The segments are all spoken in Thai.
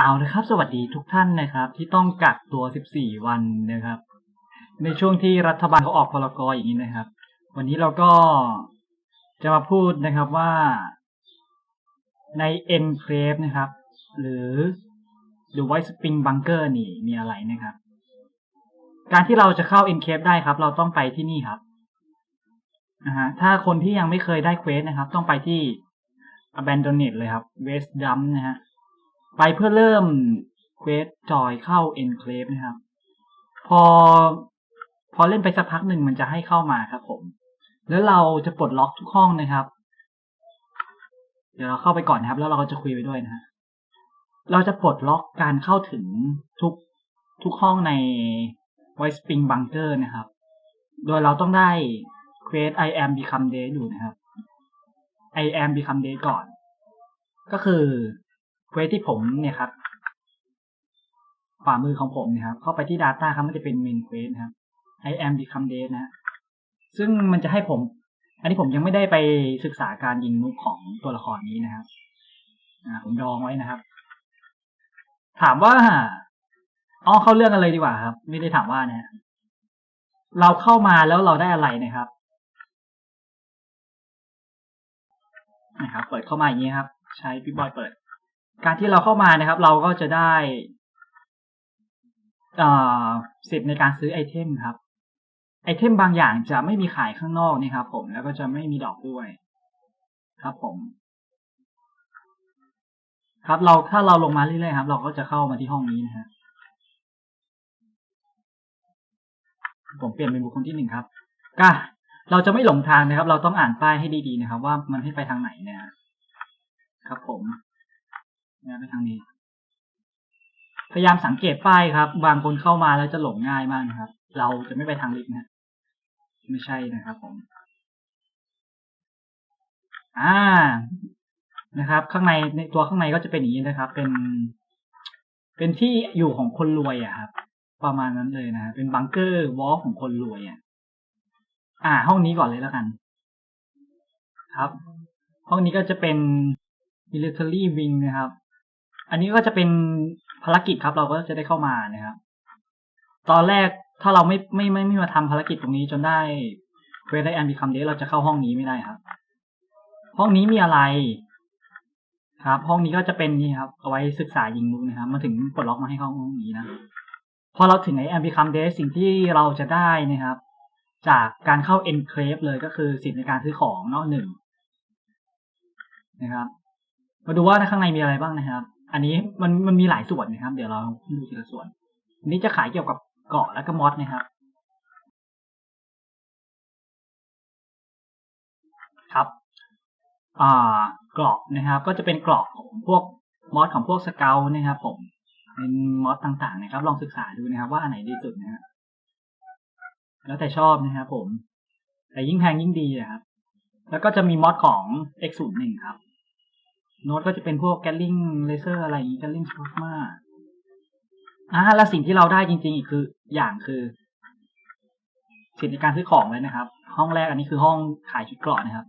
เอาละครับ สวัสดีทุกท่านนะครับ ที่ต้องกักตัว 14 วันนะครับ ในช่วงที่รัฐบาลเขาออกพรกอย่างนี้นะครับ วันนี้เราก็จะมาพูดนะครับว่าใน Enclave นะครับ หรือ The White Spring Bunker นี่มีอะไรนะครับ การที่เราจะเข้า Enclave ได้ครับ เราต้องไปที่นี่ครับนะฮะถ้าคนที่ยังไม่เคยได้เควสนะครับ ต้องไปที่ Abandoned เลยครับ West Dump นะฮะ ไปเพื่อเริ่มเควสจอยเข้า Enclave นะครับ พอพอเล่นไปสักพักหนึ่งมันจะให้เข้ามาครับผม แล้วเราจะปลดล็อกทุกห้องนะครับ เดี๋ยวเราเข้าไปก่อนนะครับ แล้วเราก็จะคุยไปด้วยนะฮะเราจะปลดล็อกการเข้าถึงทุกทุกห้องใน White Spring Bunker นะครับ โดยเราต้องได้เควส I am become dead อยู่นะครับ I am become dead ก่อน ก็คือ เควสที่ผมเนี่ยครับ ขวามือของผมเนะครับ เข้าไปที่ Data ครับ มันจะเป็น Main Quest นะครับ I am become dead นะ ซึ่งมันจะให้ผม อันนี้ผมยังไม่ได้ไปศึกษาการยิงนุกของตัวละครนี้นะครับอ่าผมดองไว้นะครับ ถามว่าอ๋อเข้าเรื่องกันเลยดีกว่าครับ ไม่ได้ถามว่านะฮะเราเข้ามาแล้วเราได้อะไรนะครับนะครับ เปิดเข้ามาอย่างนี้ครับ ใช้พี่บอยเปิด การที่เราเข้ามานะครับ เราก็จะได้สิทธิ์ในการซื้อไอเทมครับ ไอเทมบางอย่างจะไม่มีขายข้างนอกนี่ครับ ผมแล้วก็จะไม่มีดอกด้วย ครับผม ครับเราถ้าเราลงมาเรื่อยๆครับ เราก็จะเข้ามาที่ห้องนี้นะฮะผมเปลี่ยนเป็นบุคคลที่หนึ่งครับก็เราจะไม่หลงทางนะครับ เราต้องอ่านป้ายให้ดีๆนะครับ ว่ามันให้ไปทางไหนเนี่ยครับผม นะไปทางนี้ พยายามสังเกตป้ายครับ บางคนเข้ามาแล้วจะหลงง่ายมากนะครับ เราจะไม่ไปทางลิฟต์นะไม่ใช่นะครับผม อ่านะครับ ข้างในในตัวข้างในก็จะเป็นอย่างนี้นะครับ เป็น เป็นที่อยู่ของคนรวยอะครับ ประมาณนั้นเลยนะเป็นบังเกอร์วอลของคนรวยอะอ่า ห้องนี้ก่อนเลยแล้วกัน ครับ ห้องนี้ก็จะเป็น military wing นะครับ อันนี้ก็จะเป็นภารกิจครับ เราก็จะได้เข้ามานะครับ ตอนแรกถ้าเราไม่ไม่ไม่ไม่มาทำภารกิจตรงนี้จนได้เวลาแอนบีคัมเดเราจะเข้าห้องนี้ไม่ได้ครับ ห้องนี้มีอะไร ครับ ห้องนี้ก็จะเป็นนี่ครับเอาไว้ศึกษายิงมุกนะครับ มาถึงปลดล็อกมาให้เข้าห้องนี้นะพอเราถึงไอแอนบีคัมเดสิ่งที่เราจะได้นะครับ จากการเข้า Enclave เลยก็คือสิทธิ์ในการซื้อของเนาะหนึ่งนะครับ มาดูว่าในข้างในมีอะไรบ้างนะครับ อันนี้มันมันมีหลายส่วนนะครับ เดี๋ยวเราดูทีละส่วนอันนี้จะขายเกี่ยวกับเกาะและก็มอสนะครับ ครับอ่าเกราะนะครับ ก็จะเป็นเกราะของพวกมอสของพวกสเกลนะครับผมเป็นมอสต่างๆนะครับ ลองศึกษาดูนะครับ ว่าอันไหนดีสุดนะฮะแล้วแต่ชอบนะครับผม แต่ยิ่งแพงยิ่งดีนะครับ แล้วก็จะมีมอดของ X01 ครับ โน้ตก็จะเป็นพวกแกลลิงเลเซอร์อะไรอย่างนี้แกลลิงพลาสมาอ่าแล้วสิ่งที่เราได้จริง ๆ อีกคืออย่างคือสิทธิในการซื้อของเลยนะครับ ห้องแรกอันนี้คือห้องขายชุดเกราะนะครับ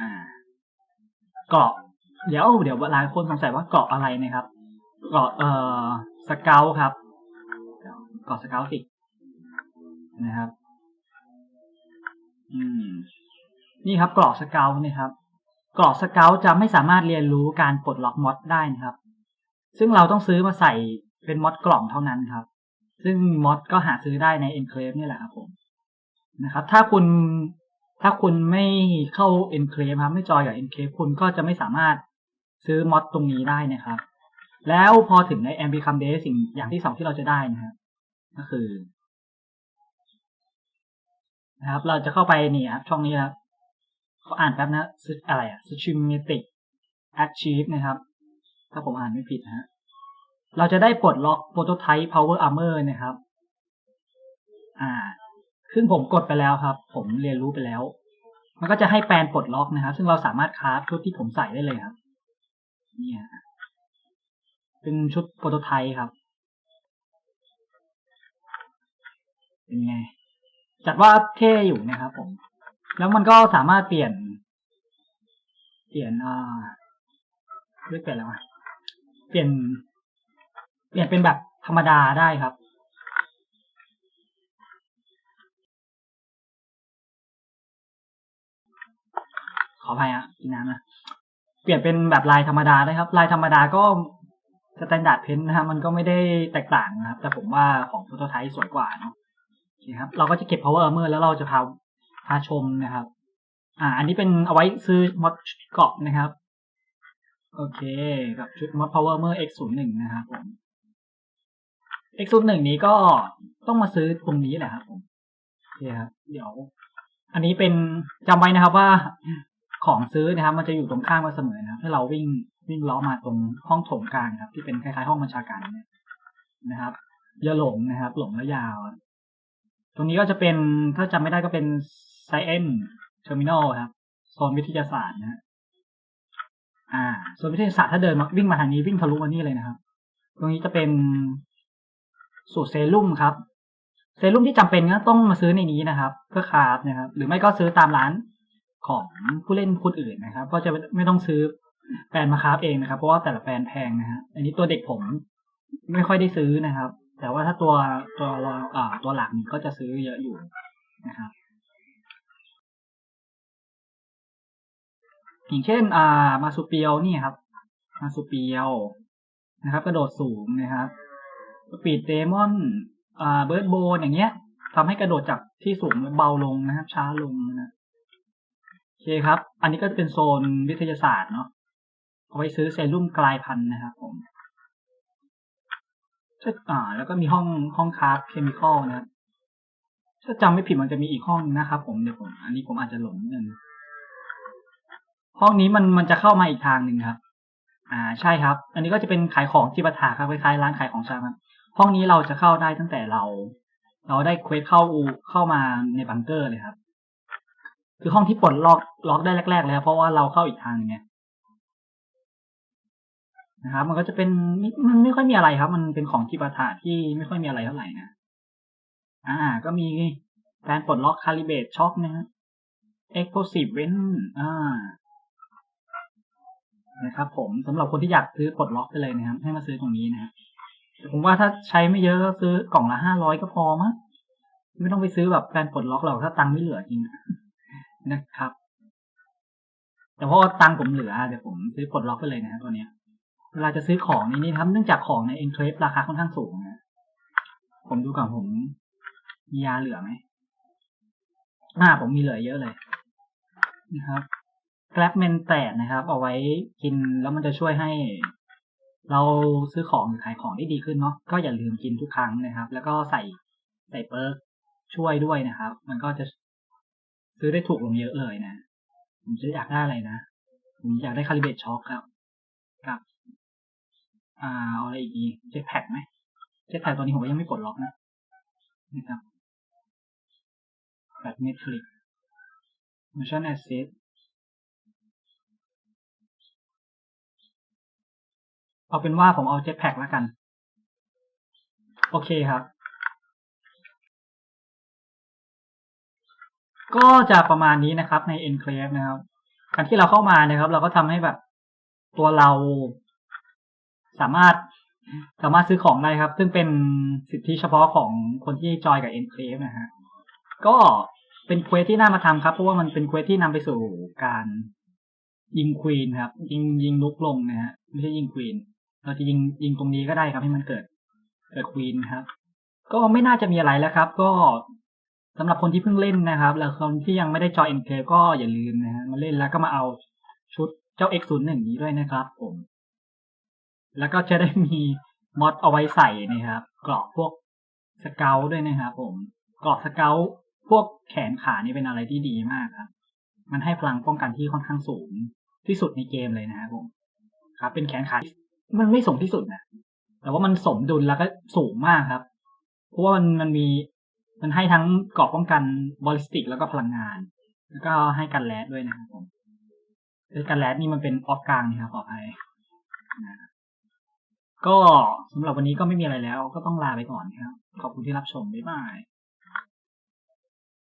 อ่า เกราะ เดี๋ยวเดี๋ยวหลายคนสงสัยว่าเกราะอะไรนะครับ เกราะเอ่อสเกลครับเกราะสเกลสินะครับ อืม นี่ครับเกรอกสเกลนี่ครับ กรอกสเกลจะไม่สามารถเรียนรู้การปลดล็อกมอดได้นะครับ ซึ่งเราต้องซื้อมาใส่เป็นมอดกล่องเท่านั้นครับ ซึ่งมอดก็หาซื้อได้ใน Enclave นี่แหละครับผมนะครับ ถ้าคุณถ้าคุณไม่เข้า Enclave ครับ ไม่จอยกับ Enclave คุณก็จะไม่สามารถซื้อมอดตรงนี้ได้นะครับ แล้วพอถึงใน a m b i c o m Day สิ่งอย่างที่สองที่เราจะได้นะครับก็คือนะครับ เราจะเข้าไปนี่ครับช่องนี้ครับ เขาอ่านแป๊บนะอะไรอะ systematic achieve นะครับ ถ้าผมอ่านไม่ผิดนะฮะเราจะได้ปลดล็อก prototype power armor นะครับ อ่าซึ่งผมกดไปแล้วครับ ผมเรียนรู้ไปแล้ว มันก็จะให้แปลนปลดล็อกนะครับ ซึ่งเราสามารถคราฟชุดที่ผมใส่ได้เลยครับ เนี่ยเป็นชุดโปรโตไทป์ครับ เป็นไง จัดว่าเท่อยู่นะครับผม แล้วมันก็สามารถเปลี่ยน เปลี่ยนอ่าเรียกเปลี่ยนอะไรวะเปลี่ยน เปลี่ยนเป็นแบบธรรมดาได้ครับขออภัยอะกินน้ำนะเปลี่ยนเป็นแบบลายธรรมดาได้ครับ ลายธรรมดาก็สแตนดาร์ดเพนนะครับมันก็ไม่ได้แตกต่างนะครับ แต่ผมว่าของ p โ o ไท p e สวยกว่าเนาะโอเคครับ เราก็จะเก็บ power armor แล้วเราจะพา พาชมนะครับ อ่า อันนี้เป็นเอาไว้ซื้อมอดเกาะนะครับ โอเค กับชุดมอด power armor x 0 1นะครับผม x 0 1นี้ก็ต้องมาซื้อตรงนี้แหละครับผมโอเคครับเดี๋ยว อันนี้เป็นจำไว้นะครับว่าของซื้อนะครับ มันจะอยู่ตรงข้ามกันเสมอนะครับถ้าเราวิ่งวิ่งล้อมาตรงห้องโถงกลางครับ ที่เป็นคล้ายๆห้องบัญชาการเนี่ยนะครับอย่าหลงนะครับ หลงแล้วยาว ตรงนี้ก็จะเป็นถ้าจำไม่ได้ก็เป็น Science Terminal ครับโซนวิทยาศาสตร์นะฮะอ่าโซนวิทยาศาสตร์ถ้าเดินมาวิ่งมาทางนี้วิ่งทะลุมานี่เลยนะครับ ตรงนี้จะเป็นสูตรเซรุ่มครับ เซรุ่มที่จำเป็นก็ต้องมาซื้อในนี้นะครับ เพื่อคราฟนะครับ หรือไม่ก็ซื้อตามร้านของผู้เล่นคนอื่นนะครับ ก็จะไม่ต้องซื้อแปลนมาคราฟเองนะครับ เพราะว่าแต่ละแปลนแพงนะฮะอันนี้ตัวเด็กผมไม่ค่อยได้ซื้อนะครับ แต่ว่าถ้าตัวตัวรองอ่าตัวหลักนี่ก็จะซื้อเยอะอยู่นะครับ อย่างเช่น อ่า มาซูเปียวนี่ครับ มาซูเปียวนะครับ กระโดดสูงนะครับปีดเดมอน อ่า เบิร์ดโบนอย่างเงี้ยทำให้กระโดดจากที่สูงเบาลงนะครับ ช้าลงนะโอเคครับ อันนี้ก็จะเป็นโซนวิทยาศาสตร์เนาะเอาไว้ซื้อเซรุ่มกลายพันธุ์นะครับผมถ้าอ่า แล้วก็มีห้องห้องคาราฟเคมีคอลนะครับถ้าจำไม่ผิดมันจะมีอีกห้องนะครับ ผมเดี๋ยวผม อันนี้ผมอาจจะหลงนิดนึง ห้องนี้มันมันจะเข้ามาอีกทางหนึ่งครับ อ่าใช่ครับ อันนี้ก็จะเป็นขายของที่ปะถาครับคล้ายๆร้านขายของชำครับห้องนี้เราจะเข้าได้ตั้งแต่เรา เราได้เควสเข้าเข้ามาในบังเกอร์เลยครับ คือห้องที่ปลดล็อกล็อกได้แรกๆแล้วเพราะว่าเราเข้าอีกทางไงนะครับ มันก็จะเป็นมันไม่ค่อยมีอะไรครับ มันเป็นของจิปาถะที่ไม่ค่อยมีอะไรเท่าไหร่นะอ่า ก็มีการปลดล็อกคาลิเบตช็อคนะฮะ explosive vent อ่า นะครับผมสำหรับคนที่อยากซื้อปลดล็อกไปเลยนะครับ ให้มาซื้อตรงนี้นะฮะผมว่าถ้าใช้ไม่เยอะก็ซื้อกล่องละห้าร้อยก็พอมั้งไม่ต้องไปซื้อแบบการปลดล็อกหรอกถ้าตังค์ไม่เหลือจริงนะครับ แต่เพราะตังค์ผมเหลือเดี๋ยวผมซื้อปลดล็อกไปเลยนะตัวเนี้ย เวลาจะซื้อของนี่นี่ครับเนื่องจากของในเอ็นเครปราคาค่อนข้างสูงนะผมดูก่อนผมมียาเหลือไหมอ่าผมมีเหลือเยอะเลยนะครับ แกลบเมนแตดนะครับ เอาไว้กินแล้วมันจะช่วยให้ เราซื้อของหรือขายของได้ดีขึ้นเนาะก็อย่าลืมกินทุกครั้งนะครับ แล้วก็ใส่ใส่เปิร์กช่วยด้วยนะครับ มันก็จะซื้อได้ถูกลงเยอะเลยนะ ผมจะอยากได้อะไรนะ ผมอยากได้คาลิเบตช็อคครับ กับ อ่าอะไรอีกดีเจ็ตแพ็กไหมเจ็ตแพ็กตัวนี้ผมก็ยังไม่ปลดล็อกนะนะครับแบบเน็ตฟลิก motion asset เอาเป็นว่าผมเอาเจ็ตแพ็กแล้วกัน โอเคครับ ก็จะประมาณนี้นะครับใน Enclave นะครับการที่เราเข้ามานะครับ เราก็ทำให้แบบ ตัวเราสามารถสามารถซื้อของได้ครับ ซึ่งเป็นสิทธิเฉพาะของคนที่จอยกับ Enclave นะฮะก็เป็นเควสที่น่ามาทำครับ เพราะว่ามันเป็นเควสที่นำไปสู่การยิงควีนครับ ยิงยิงลุกลงนะฮะไม่ใช่ยิงควีน เราจะยิงยิงตรงนี้ก็ได้ครับให้มันเกิดเกิดควีนครับ ก็ไม่น่าจะมีอะไรแล้วครับ ก็สำหรับคนที่เพิ่งเล่นนะครับ แล้วคนที่ยังไม่ได้จอยเอ็นเคก็อย่าลืมนะฮะมาเล่นแล้วก็มาเอาชุดเจ้า X01 นี้ด้วยนะครับ ผม แล้วก็จะได้มีมอดเอาไว้ใส่นะครับกรอบพวกสเกลด้วยนะครับผมกรอบสเกลพวกแขนขานี่เป็นอะไรที่ดีมากครับ มันให้พลังป้องกันที่ค่อนข้างสูงที่สุดในเกมเลยนะครับผม ครับ เป็นแขนขา มันไม่สูงที่สุดนะแต่ว่ามันสมดุลแล้วก็สูงมากครับ เพราะว่ามันมันมีมันให้ทั้งเกราะป้องกันบอลิสติกแล้วก็พลังงาน แล้วก็ให้กันแรดด้วยนะครับผมกันแรดนี่มันเป็นออฟกลางนะครับขออภัยนะก็สำหรับวันนี้ก็ไม่มีอะไรแล้ว ก็ต้องลาไปก่อนครับ ขอบคุณที่รับชม บ๊ายบาย